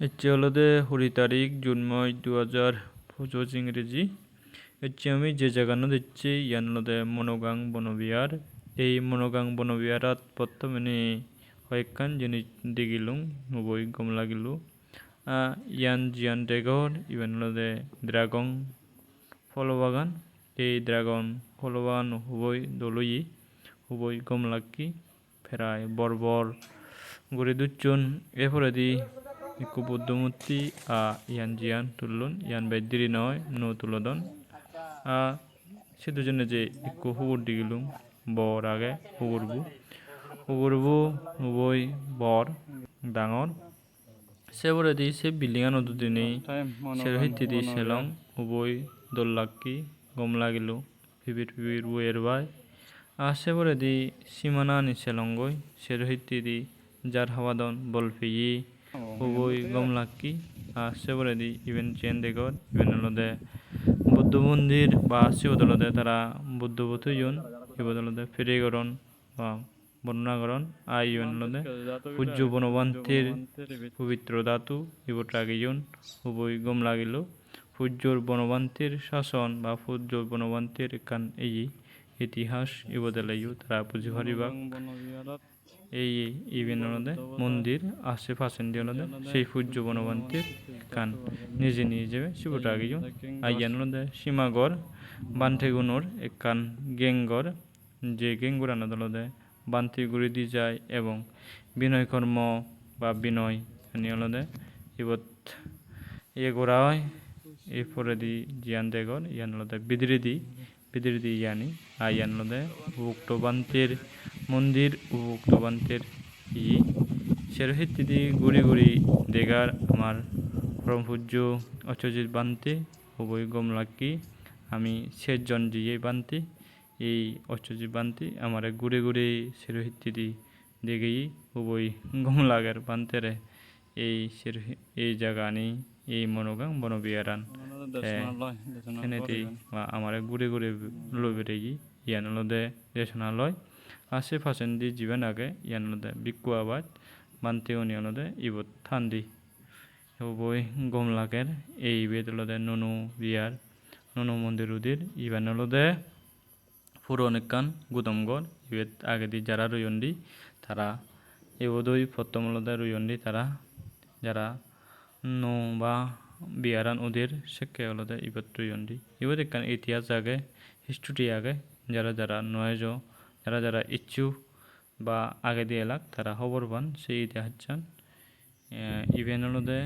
হচ্ছে হলোদে কুড়ি তারিখ, জুন মাস দু হাজার পঁচিশ ইংরেজি। হচ্ছে আমি যে জায়গানো দিচ্ছি ইয়ান হলোদে মনোগাং বনবিহার। এই মনোগাং বনবিহারাত বর্তমানে কয়েকখান জিনিস দেখিলুম বই গম লাগিল। ইয়ান জিয়ান ডেগর ইভেন হলোদে ড্রাগন ফল বাগান এই ড্রাগন ফল বাগান হুবই দলই, হুবই গম লাগি প্রায় বর্বর গড়ে দুজন এরপরে দি একটু বুদ্ধমূর্তি আ ইয়ান জিয়ান তুললুন ইয়ান বাইদ্যিরি নয় নো তুলদন আ সে দুজনে যে একটু হুগুর দিগিলুম বর আগে হুগুরবু হুগুরবু হুবই বর ডাঙর সেবরে দি সে বিল্ডিংয়া নদী সের হিতি দি সেলং হুবই দোল লাক্কি গম লাগিলু ফিবির ফিবির বুয়ের বাই আ সেবরে দি সীমানা ni selongoi সের হিতি দি যার হাওয়াদন বল হুবই গম লাক্কি আ সেবরে দি ইভেন চেন দেখর ইভেন হলদে বুদ্ধ মন্দির বা শিবদলদে তারা বুদ্ধ বুথুইন ইবদলদে ফিরেগরণ বা বর্ণনাগরণ আ ইভেন হলদে পূজ্য বনবান্তির পবিত্র ধাতু ইবট রাগিয়ন হুবই গম লাগিল পূজ্যর বনবান্তির শাসন বা পূজ্য বনবান্তির কান এই ইতিহাস ইবদলাইও তারা পারিবা এই ইভেন হলদে মন্দির আশেপাশে হলদে সেই পূজ্য বনবান্তির কান নিজে নিজে শিবট রাগিয়ন আইয়ান হলদে সীমাগর বান্থেগুনোর একান গেঙ্গর, যে গেঙ্গুর গেঙ্গুরানো দলদে বান্তিগুড়ি দি যায় এবং বিনয় কর্ম বা বিনয় নিয়লদে ইবত ইয়ে করা হয় এরপরে দি জিয়ান দেগর, ইয়ান লদে বিদ্রি দি বিদ্রি দি ইয়ানি আর ইয়ান লদে উক্তবান্তের মন্দির উক্তবান্তের ই। সেরহিত দি গুড়ি গুড়ি দেগার আমার পরম পূজ্য অচজিৎ বান্তে, উভয় গম লাকি আমি শেষজন জিয়ে বান্তি, এই অচজি বান্তি আমার ঘুরে ঘুরে সেরহিত দি দেখেই উভয় গম লাগার বান্তেরে। এই এই জায়গানি এই মনোগাং বনবিহারান সেনেতি আমার ঘুরে ঘুরে লবেরেগি ইয়ান লদে দেশনালয় আশে পাশেন দি জীবন আগে ইয়ান লদে বিকু আবাদ বান্তি অনি লদে ইবত থান্দি। বই গম লাগের এই বেদ লদে ননু বিয়ার ননু মন্দির উদির ইবান লদে পুরন একখান গুদমগর ইবেত আগে দি যারা রইন্দি তারা এবদই প্রথমলদে রইন্দি তারা যারা নো বা বিয়ারান ওদের শেখে হলদে ইবত রইন্দি ইবত একখান ইতিহাস আগে হিস্ট্রি আগে, যারা যারা নয়জ যারা যারা ইচ্ছু বা আগে দিয়ে এলাক, তারা খবর পান সেই ইতিহাস চান ইভেন হলদে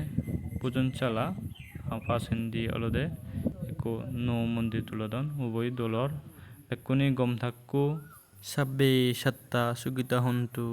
পূজন চালা পাশেন্দি হলদে একো নো মন্দির তুলদন উভয় দলর। এক্ষুনি গম থাকু সাব্বে সাত্তা সুগিতা হন্তু।